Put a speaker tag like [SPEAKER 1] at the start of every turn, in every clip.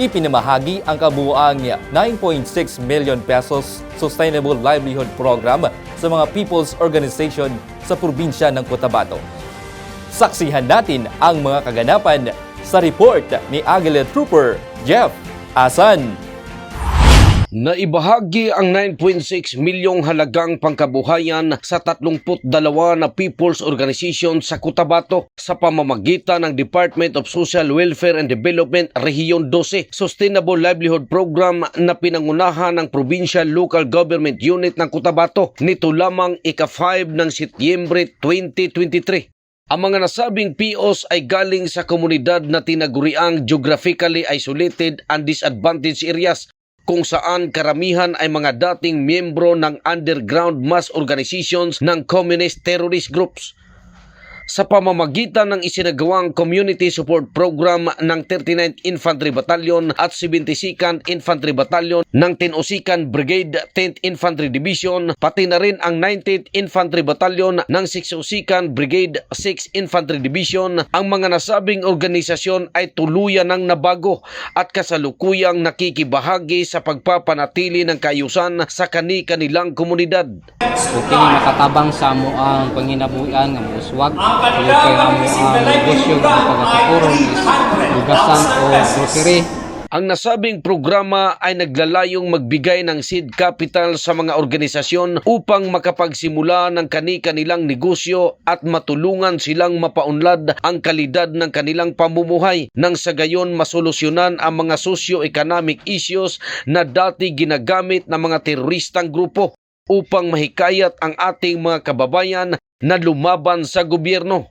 [SPEAKER 1] ipinamahagi ang kabuuang 9.6 million pesos Sustainable Livelihood Program sa mga people's organization sa probinsya ng Cotabato. Saksihan natin ang mga kaganapan sa report ni Aguila Trooper Jeff Asan.
[SPEAKER 2] Naibahagi ang 9.6 milyong halagang pangkabuhayan sa 32 na people's organization sa Cotabato sa pamamagitan ng Department of Social Welfare and Development Rehiyon 12 Sustainable Livelihood Program na pinangunahan ng Provincial Local Government Unit ng Cotabato nito lamang ika-5 ng Setyembre 2023. Ang mga nasabing POs ay galing sa komunidad na tinaguriang geographically isolated and disadvantaged areas kung saan karamihan ay mga dating miyembro ng underground mass organizations ng communist terrorist groups. Sa pamamagitan ng isinagawang Community Support Program ng 39th Infantry Battalion at 72nd Infantry Battalion ng 10th Brigade 10th Infantry Division, pati na rin ang 19th Infantry Battalion ng 62nd Brigade 6th Infantry Division, ang mga nasabing organisasyon ay tuluyan ng nabago at kasalukuyang nakikibahagi sa pagpapanatili ng kayusan sa kani-kanilang komunidad.
[SPEAKER 3] kini makatabang sa amo ang panginabuhian nga muswag o kay amo ang negosyo nga pagkatukuron is lugasan o grocery
[SPEAKER 2] Ang nasabing programa ay naglalayong magbigay ng seed capital sa mga organisasyon upang makapagsimula ng kani-kanilang negosyo at matulungan silang mapaunlad ang kalidad ng kanilang pamumuhay nang sa gayon masolusyonan ang mga socio-economic issues na dati ginagamit ng mga teroristang grupo upang mahikayat ang ating mga kababayan na lumaban sa gobyerno.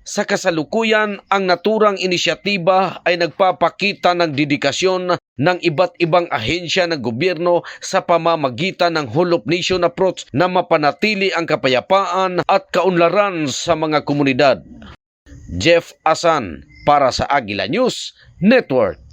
[SPEAKER 2] Sa kasalukuyan, ang naturang inisyatiba ay nagpapakita ng dedikasyon ng iba't ibang ahensya ng gobyerno sa pamamagitan ng whole of nation approach na mapanatili ang kapayapaan at kaunlaran sa mga komunidad. Jeff Asan para sa Agila News Network.